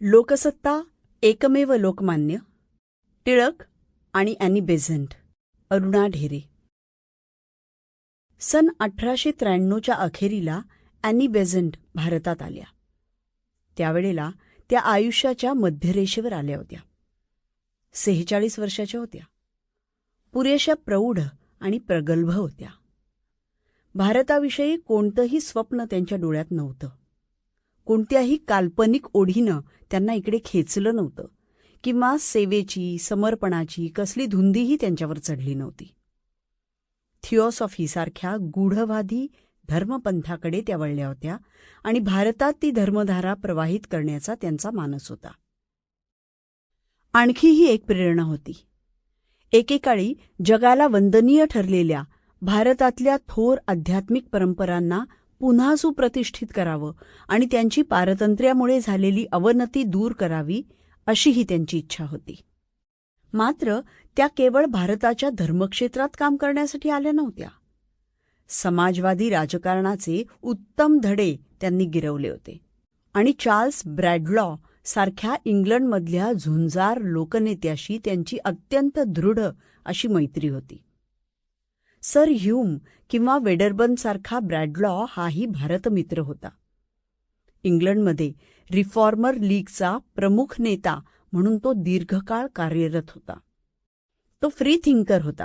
लोकसत्ता एकमेव लोकमान्य टिळक आणि Annie Besant Aruna Dhere. सन अठराशे त्र्याण्णवच्या अखेरीला अॅनी बेझंट भारतात आल्या. त्यावेळेला त्या आयुष्याच्या मध्यरेषेवर आल्या होत्या. सेहेचाळीस वर्षाच्या होत्या. पुरेशा प्रौढ आणि प्रगल्भ होत्या. भारताविषयी कोणतंही स्वप्न त्यांच्या डोळ्यात नव्हतं. कोणत्याही काल्पनिक ओढीनं त्यांना इकडे खेचलं नव्हतं किंवा सेवेची समर्पणाची कसली धुंदीही त्यांच्यावर चढली नव्हती. थिओसॉफीसारख्या गूढवादी धर्मपंथाकडे त्या वळल्या होत्या आणि भारतात ती धर्मधारा प्रवाहित करण्याचा त्यांचा मानस होता. आणखीही एक प्रेरणा होती. एकेकाळी जगाला वंदनीय ठरलेल्या भारतातल्या थोर आध्यात्मिक परंपरांना पुन्हा सुप्रतिष्ठित करावं आणि त्यांची पारतंत्र्यामुळे झालेली अवनती दूर करावी अशीही त्यांची इच्छा होती. मात्र त्या केवळ भारताच्या धर्मक्षेत्रात काम करण्यासाठी आल्या नव्हत्या. समाजवादी राजकारणाचे उत्तम धडे त्यांनी गिरवले होते. आणि चार्ल्स ब्रॅडलॉ सारख्या इंग्लंडमधल्या झुंजार लोकनेत्याशी त्यांची अत्यंत दृढ अशी मैत्री होती. सर ह्यूम किंवा वेडरबनसारखा ब्रॅडलॉ हाही भारतमित्र होता. इंग्लंडमध्ये रिफॉर्मर लीगचा प्रमुख नेता म्हणून तो दीर्घकाळ कार्यरत होता. तो फ्री थिंकर होता.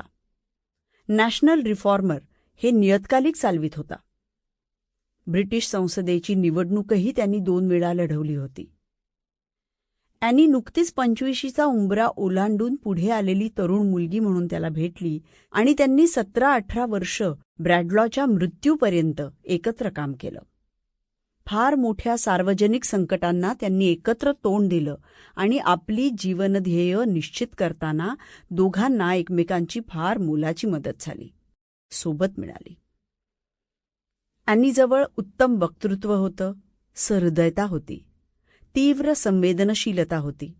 नॅशनल रिफॉर्मर हे नियतकालिक चालवित होता. ब्रिटिश संसदेची निवडणूकही त्यांनी दोन वेळा लढवली होती. अॅनी नुकतीच पंचवीशीचा उंबरा ओलांडून पुढे आलेली तरुण मुलगी म्हणून त्याला भेटली आणि त्यांनी सतरा अठरा वर्ष ब्रॅडलॉच्या मृत्यूपर्यंत एकत्र काम केलं. फार मोठ्या सार्वजनिक संकटांना त्यांनी एकत्र तोंड दिलं आणि आपली जीवनध्येय निश्चित करताना दोघांना एकमेकांची फार मोलाची मदत झाली. सोबत मिळाली. अॅनीजवळ उत्तम वक्तृत्व होतं सहृदयता होती. तीव्र संवेदनशीलता होती.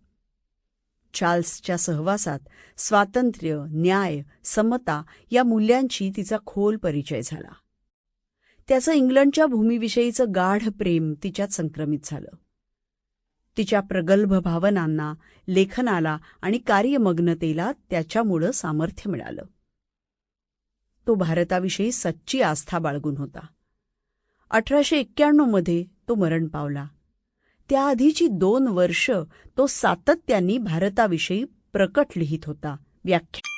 चार्ल्सच्या सहवासात स्वातंत्र्य न्याय समता या मूल्यांशी तिचा खोल परिचय झाला. त्याचं इंग्लंडच्या भूमीविषयीचं गाढ प्रेम तिच्यात संक्रमित झालं. तिच्या प्रगल्भ भावनांना लेखनाला आणि कार्यमग्नतेला त्याच्यामुळं सामर्थ्य मिळालं. तो भारताविषयी सच्ची आस्था बाळगून होता. अठराशे एक्क्याण्णवमध्ये तो मरण पावला. त्याआधीची दोन वर्ष तो सातत्याने भारताविषयी प्रकट लिहित होता. व्याख्या